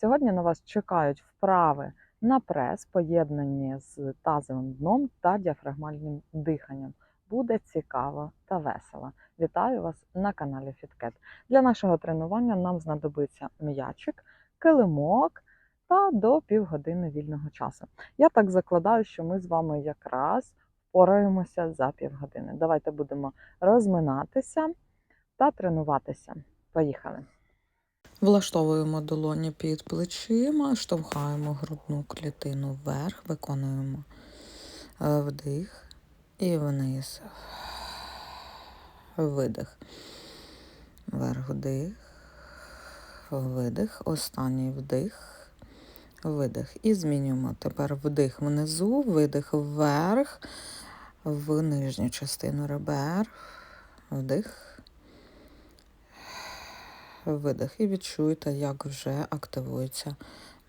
Сьогодні на вас чекають вправи на прес, поєднані з тазовим дном та діафрагмальним диханням. Буде цікаво та весело. Вітаю вас на каналі Фіткет. Для нашого тренування нам знадобиться м'ячик, килимок та до півгодини вільного часу. Я так закладаю, що ми з вами якраз впораємося за півгодини. Давайте будемо розминатися та тренуватися. Поїхали! Влаштовуємо долоні під плечима, штовхаємо грудну клітину вверх, виконуємо е, вдих і вниз. Видих. Вверх вдих, видих, останній вдих, видих. І змінюємо тепер вдих внизу, видих вверх, в нижню частину ребер, вдих видих і відчуйте, як вже активуються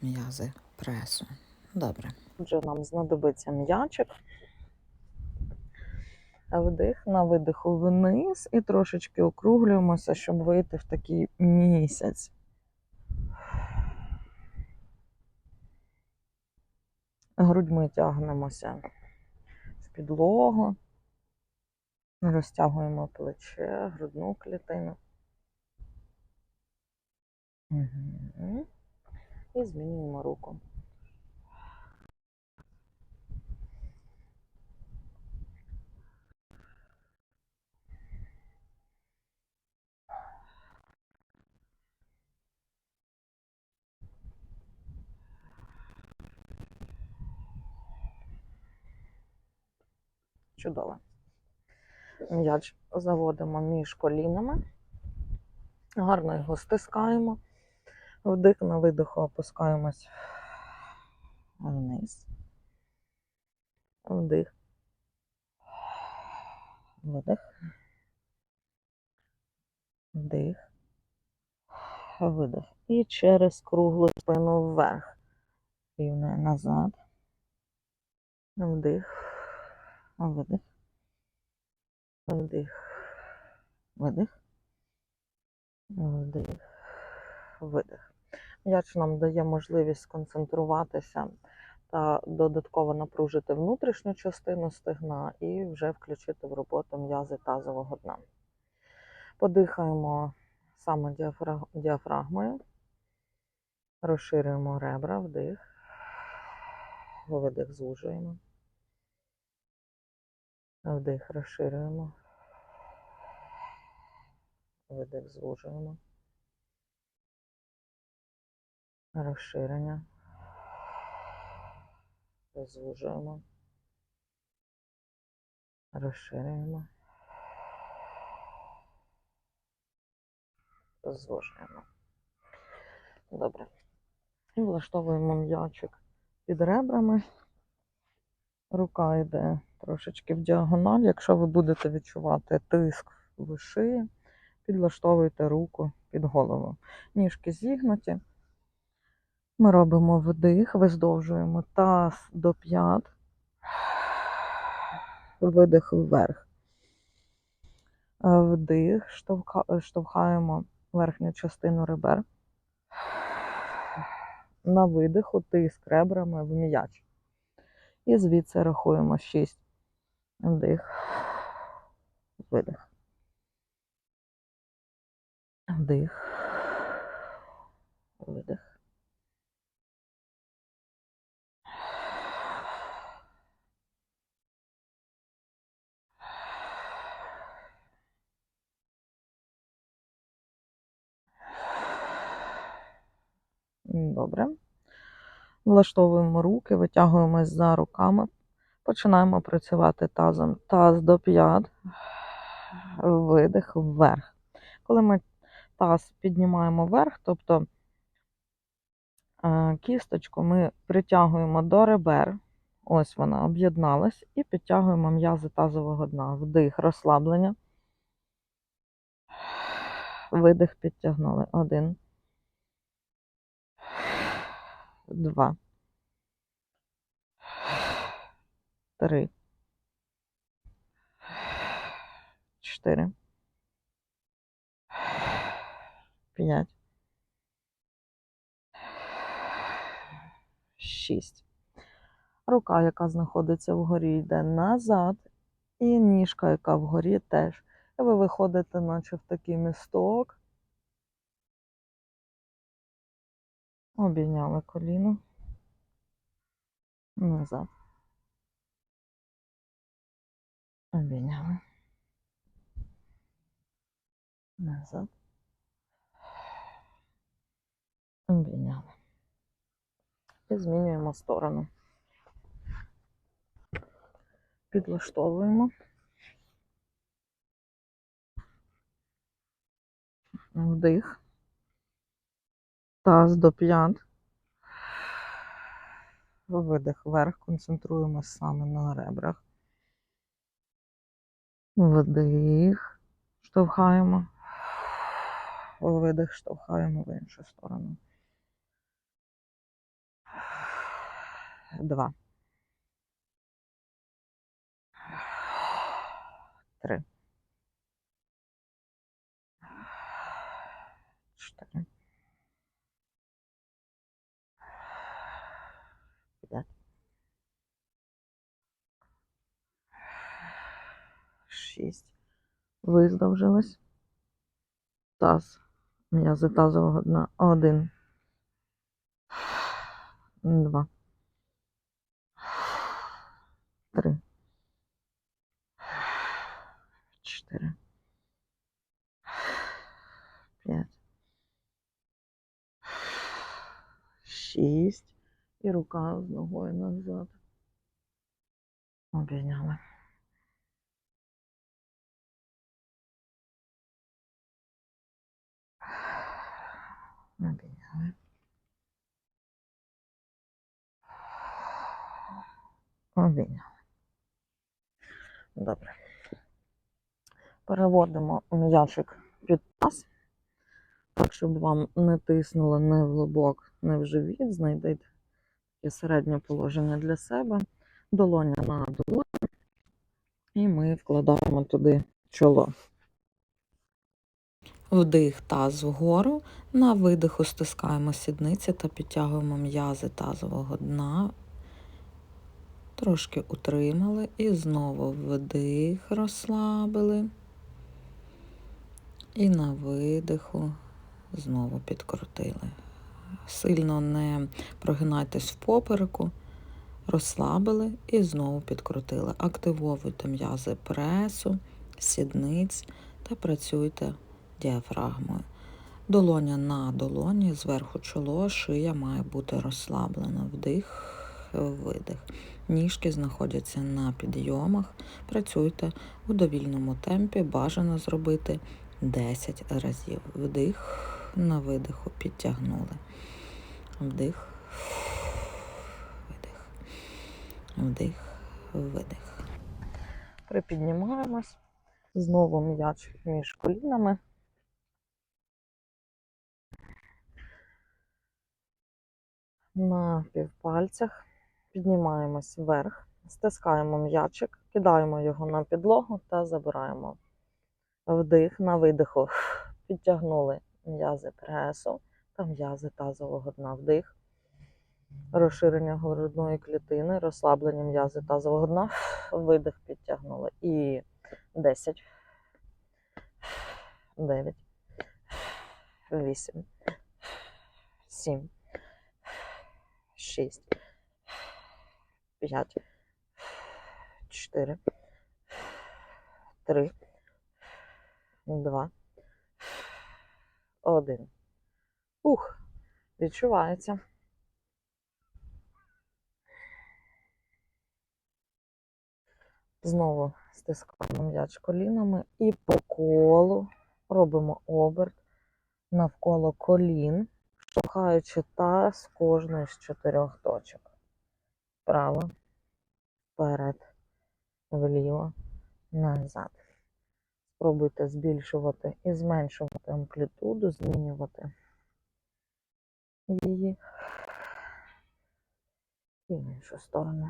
м'язи пресу. Добре. Отже, нам знадобиться м'ячик. Вдих на видиху вниз і трошечки округлюємося, щоб вийти в такий місяць. Грудьми тягнемося в підлогу, розтягуємо плече, грудну клітину. Угу. І змінюємо руку. Чудово. М'яч заводимо між колінами, гарно його стискаємо. Вдих на видиху опускаємось вниз. Вдих. Видих. Вдих. Видих. І через круглу спину вверх. Рівне назад. Вдих. Видих. Вдих. Видих. Вдих. Видих. М'яч нам дає можливість сконцентруватися та додатково напружити внутрішню частину стегна і вже включити в роботу м'язи тазового дна. Подихаємо саме діафрагмою, розширюємо ребра, вдих, видих, звужуємо, вдих, розширюємо, видих, звужуємо. Розширення, звужуємо, розширюємо, звужуємо. Добре. І влаштовуємо м'ячик під ребрами. Рука йде трошечки в діагональ. Якщо ви будете відчувати тиск в шиї, підлаштовуйте руку під голову. Ніжки зігнуті. Ми робимо вдих, виздовжуємо таз до п'ят, видих вверх. Вдих, штовхаємо верхню частину ребер. На видиху тиск ребрами в м'яч. І звідси рахуємо 6. Вдих, видих. Вдих, видих. Добре. Влаштовуємо руки, витягуємось за руками, починаємо працювати тазом. Таз до п'ят, видих вверх. Коли ми таз піднімаємо вверх, тобто е, кісточку ми притягуємо до ребер, ось вона об'єдналась, і підтягуємо м'язи тазового дна. Вдих, розслаблення. Видих, підтягнули. Один. Два, три, чотири, п'ять, шість. Рука, яка знаходиться вгорі, йде назад, і ніжка, яка вгорі, теж. І ви виходите, наче в такий місток. Обійняли коліно. Назад. Обійняли. Назад. Обійняли. І змінюємо сторону. Підлаштовуємо. Вдих. Таз до п'ят. Видих вверх, концентруємося саме на ребрах. Вдих. Штовхаємо. Видих, штовхаємо в іншу сторону. Два. Три. Чотири. 6. Видовжилась. Таз. М'язи тазового дна. 1. 2. 3. 4. 5. 6. І рука з ногою назад. Обійняли. Обійняли. Обійняли. Добре. Переводимо м'ячик під таз, так, щоб вам не тиснуло не в лобок, не в живіт. Знайдіть таке середнє положення для себе. Долоня на долоню. І ми вкладаємо туди чоло. Вдих таз вгору. На видиху стискаємо сідниці та підтягуємо м'язи тазового дна. Трошки утримали і знову вдих розслабили. І на видиху знову підкрутили. Сильно не прогинайтесь в попереку, розслабили і знову підкрутили. Активовуйте м'язи пресу, сідниць та працюйте діафрагмою. Долоня на долоні, зверху чоло, шия має бути розслаблена. Вдих, видих. Ніжки знаходяться на підйомах. Працюйте у довільному темпі. Бажано зробити 10 разів. Вдих, на видиху підтягнули. Вдих, видих. Вдих, видих. Припіднімаємось. Знову м'яч між колінами. На півпальцях піднімаємось вверх, стискаємо м'ячик, кидаємо його на підлогу та забираємо. Вдих на видиху. Підтягнули м'язи пресу та м'язи тазового дна. Вдих, розширення грудної клітини, розслаблення м'язи тазового дна, видих підтягнули. І 10, 9, 8, 7, 6, 5, 4, 3, 2, 1. Ух, відчувається. Знову стискаємо м'яч колінами і по колу робимо оберт навколо колін, штовхаючи таз кожної з чотирьох точок. Вправо, вперед, вліво, назад. Спробуйте збільшувати і зменшувати амплітуду, змінювати її і в іншу сторону.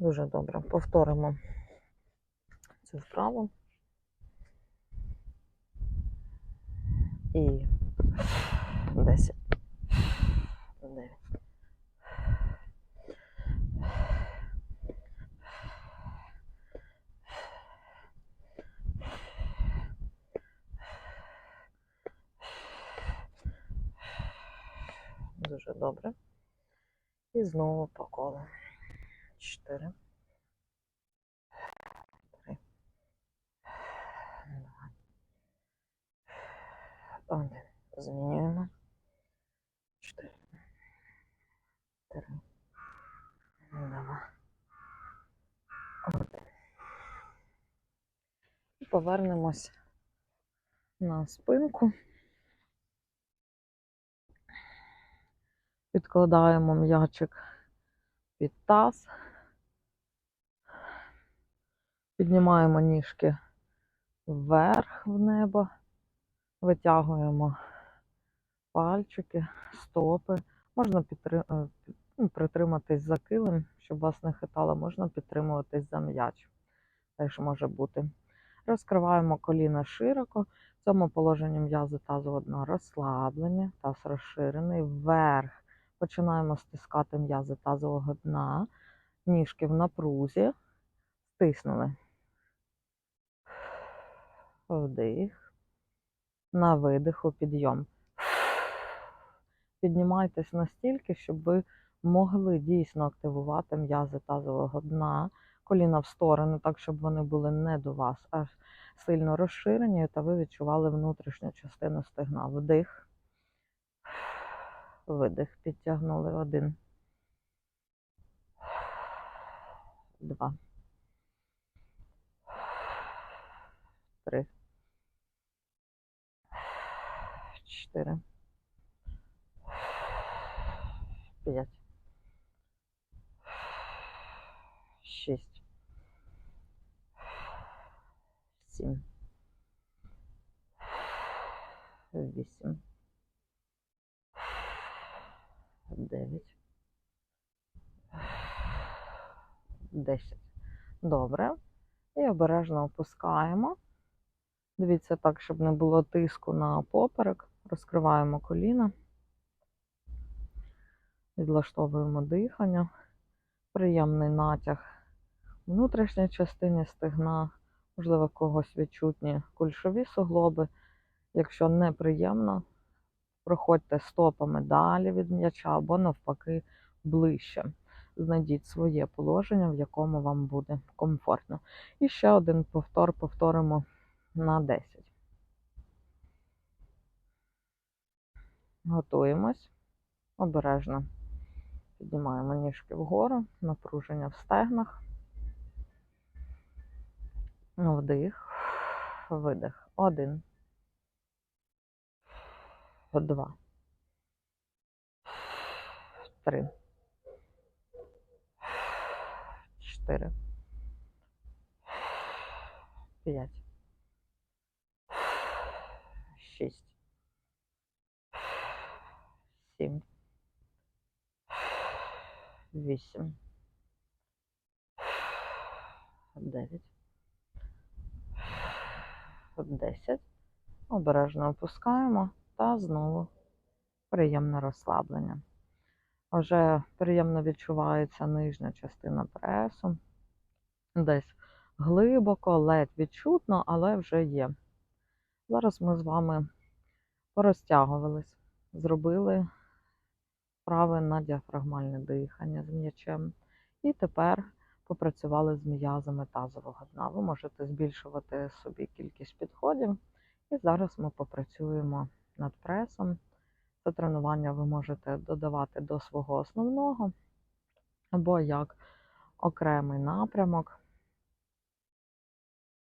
Дуже добре. Повторимо цю вправу. І 10. 9. Дуже добре. І знову по колу. 4. 3. 2. 1. Змінюємо. 4. 3. 2. 1. І повернемось на спинку. Підкладаємо м'ячик під таз. Піднімаємо ніжки вверх в небо, витягуємо пальчики, стопи. Можна підтри... е, ну, притриматись за килим, щоб вас не хитало, можна підтримуватись за м'яч. Теж може бути. Розкриваємо коліна широко. В цьому положенні м'язи тазового дна розслаблені, таз розширений, вверх. Починаємо стискати м'язи тазового дна, ніжки в напрузі, стиснули. Вдих. На видиху підйом. Піднімайтесь настільки, щоб ви могли дійсно активувати м'язи тазового дна, коліна в сторони, так, щоб вони були не до вас, а сильно розширені, та ви відчували внутрішню частину стегна. Вдих. Видих. Підтягнули один. Два. Три. Чотири. П'ять. Шість. Сім. Вісім. Дев'ять. Десять. Добре. І обережно опускаємо. Дивіться так, щоб не було тиску на поперек. Розкриваємо коліна. Відлаштовуємо дихання. Приємний натяг в внутрішній частині стегна. Можливо, когось відчутні кульшові суглоби. Якщо неприємно, проходьте стопами далі від м'яча або навпаки ближче. Знайдіть своє положення, в якому вам буде комфортно. І ще один повтор повторимо на 10. Готуємось. Обережно піднімаємо ніжки вгору, напруження в стегнах. Вдих, видих. Один. Два. Три. Чотири. П'ять. Шість. Сім. Вісім. Дев'ять. Десять. Обережно опускаємо та знову приємне розслаблення. Вже приємно відчувається нижня частина пресу. Десь глибоко, ледь відчутно, але вже є. Зараз ми з вами порозтягувались, зробили вправи на діафрагмальне дихання з м'ячем. І тепер попрацювали з м'язами тазового дна. Ви можете збільшувати собі кількість підходів. І зараз ми попрацюємо над пресом. Це тренування ви можете додавати до свого основного, або як окремий напрямок.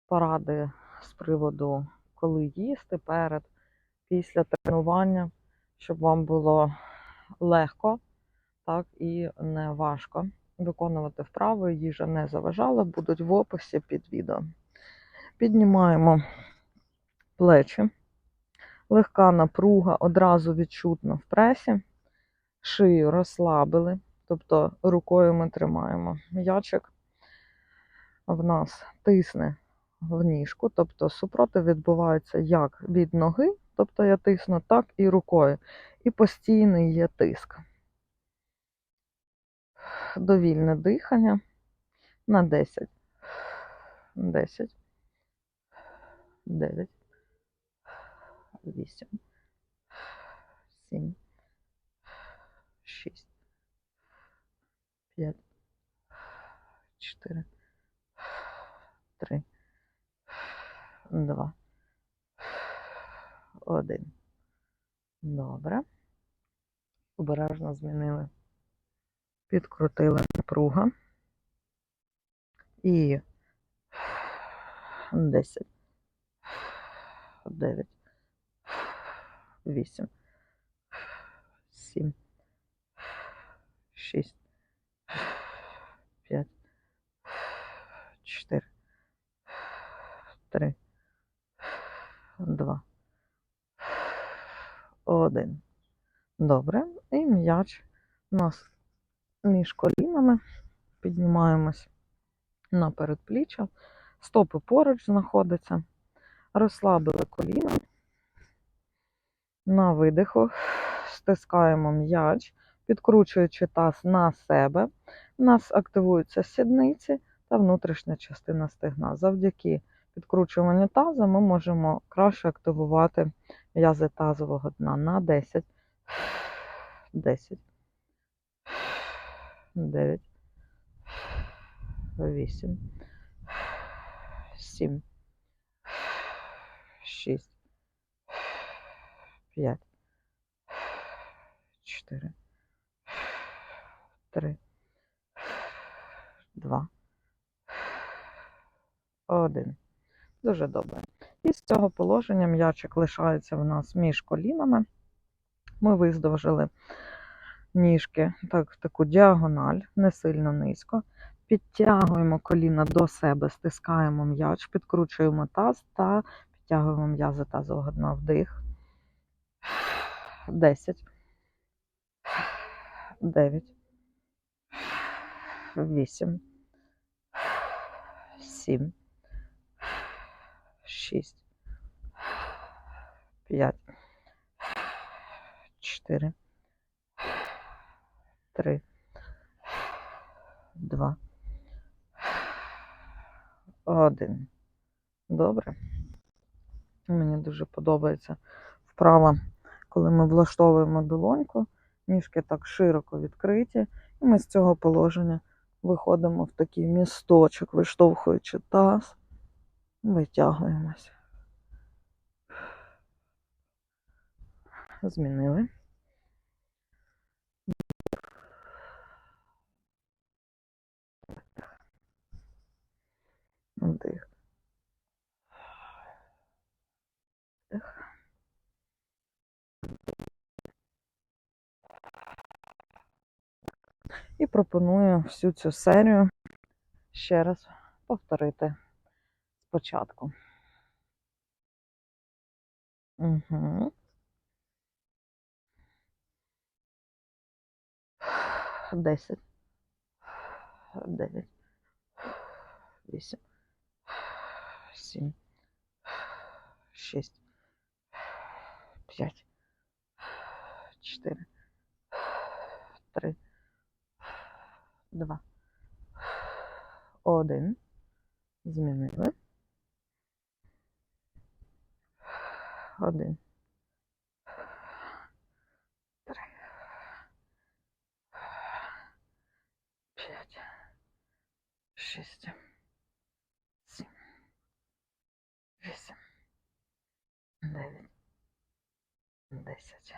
Поради з приводу, коли їсти перед, після тренування, щоб вам було легко так, і не важко виконувати вправи, їжа не заважала, будуть в описі під відео. Піднімаємо плечі. Легка напруга одразу відчутно в пресі. Шию розслабили, тобто рукою ми тримаємо м'ячик. в нас тисне в ніжку, тобто супротив відбувається як від ноги, тобто я тисну, так і рукою. І постійний є тиск. Довільне дихання на 10. 10. 9. 8. 7. 6. 5. 4. 3. 2. 1. Добре. Обережно змінили. Підкрутили напруга. І 10. 9. 8. 7. 6. 5. 4. 3. 2. 1. Добре. І м'яч у нас між колінами. Піднімаємось на передпліччя. Стопи поруч знаходяться. Розслабили коліна. На видиху стискаємо м'яч, підкручуючи таз на себе. У нас активуються сідниці та внутрішня частина стегна. Завдяки підкручуванню таза ми можемо краще активувати м'язи тазового дна на 10, 10, 9, 8, 7, 6, 5, 4, 3, 2, 1. Дуже добре. І з цього положення м'ячик лишається в нас між колінами. Ми виздовжили ніжки так, в таку діагональ, не сильно низько. Підтягуємо коліна до себе, стискаємо м'яч, підкручуємо таз та підтягуємо м'язи тазового дна вдих. 10, 9, 8, 7, 6, 5, 4, 3, 2, 1. Добре. Мені дуже подобається вправа, коли ми влаштовуємо долоньку, ніжки так широко відкриті, і ми з цього положення виходимо в такий місточок, виштовхуючи таз, витягуємося. Змінили. Вдих. Вдих. І пропоную всю цю серію ще раз повторити спочатку. Угу. Десять. Дев'ять. Вісім. Сім. Шість. П'ять. Чотири. Три. Два. Один. Змінили. Один. Три. П'ять. Шість. Сім. Вісім. Дев'ять. Десять.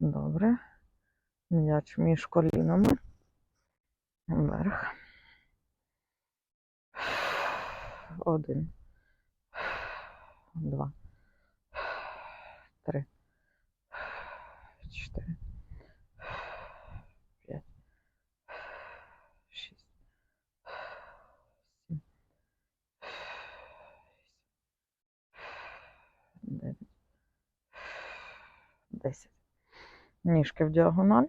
Добре. М'яч між колінами. Вверх. Один. Два. Три. Чотири. П'ять. Шість. Сім. Дев'ять. Десять. Ніжки в діагональ.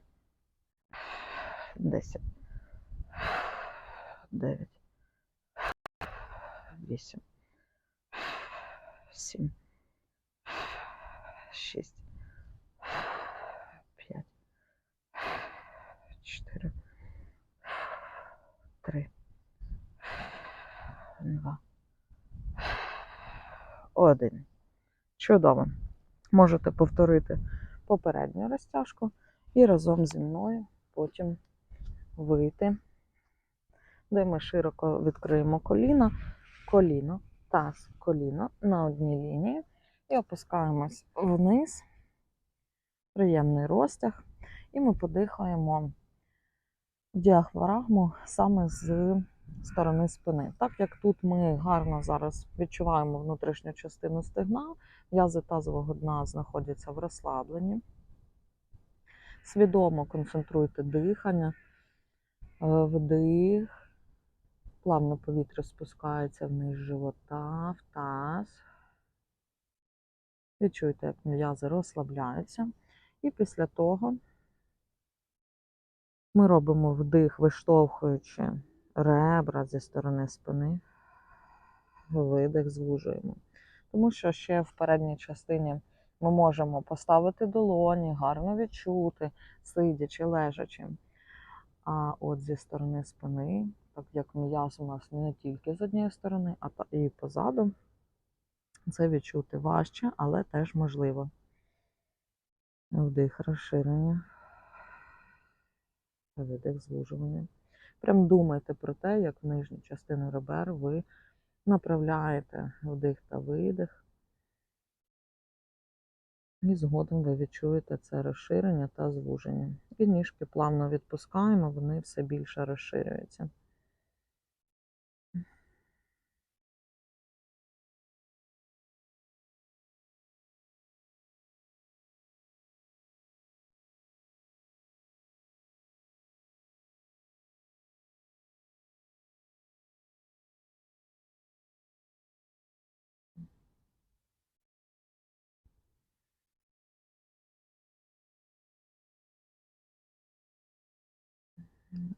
Десять. Дев'ять. вісім, 1. Чудово. Можете повторити попередню розтяжку і разом зі мною потім вийти, де ми широко відкриємо коліно, коліно, таз, коліно на одній лінії і опускаємось вниз, приємний розтяг, і ми подихаємо діафрагму саме з сторони спини. Так як тут ми гарно зараз відчуваємо внутрішню частину стегна, м'язи тазового дна знаходяться в розслабленні. Свідомо концентруйте дихання, Е, вдих, плавно повітря спускається вниз живота, в таз. Відчуйте, як м'язи розслабляються. І після того ми робимо вдих, виштовхуючи ребра зі сторони спини, видих звужуємо. Тому що ще в передній частині ми можемо поставити долоні, гарно відчути, сидячи, лежачи. А от зі сторони спини, так як м'яз у нас не тільки з однієї сторони, а і позаду, це відчути важче, але теж можливо. Вдих розширення, видих звужування. Прям думайте про те, як в нижню частину ребер ви направляєте вдих та видих. І згодом ви відчуєте це розширення та звуження. І ніжки плавно відпускаємо, вони все більше розширюються.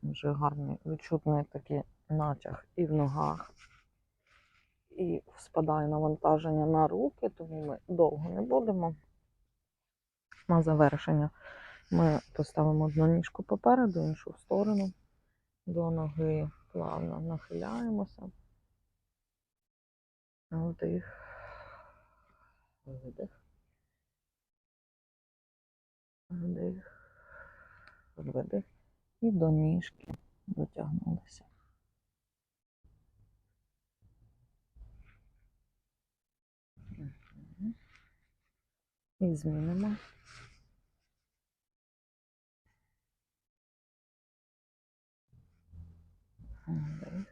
Вже гарний відчутний такий натяг і в ногах, і спадає навантаження на руки, тому ми довго не будемо. На завершення ми поставимо одну ніжку попереду, іншу в сторону. До ноги плавно нахиляємося. Вдих. Видих. Вдих. Видих. І до ніжки дотягнулися. І змінимо. Вдих.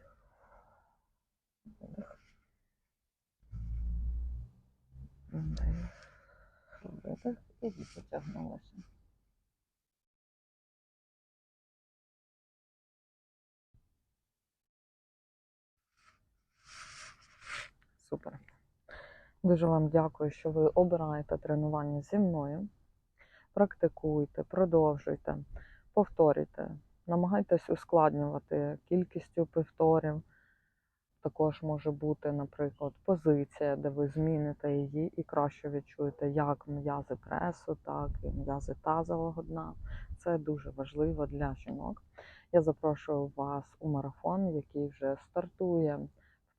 Видих. Вдих. Видих. І потягнулися. Супер. Дуже вам дякую, що ви обираєте тренування зі мною. Практикуйте, продовжуйте, повторюйте, намагайтесь ускладнювати кількістю повторів. Також може бути, наприклад, позиція, де ви зміните її і краще відчуєте як м'язи пресу, так і м'язи тазового дна. Це дуже важливо для жінок. Я запрошую вас у марафон, який вже стартує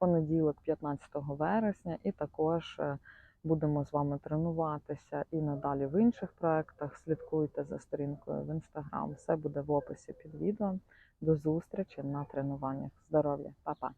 понеділок, 15 вересня, і також е, будемо з вами тренуватися і надалі в інших проєктах. Слідкуйте за сторінкою в інстаграм. Все буде в описі під відео. До зустрічі на тренуваннях. Здоров'я, Па-па!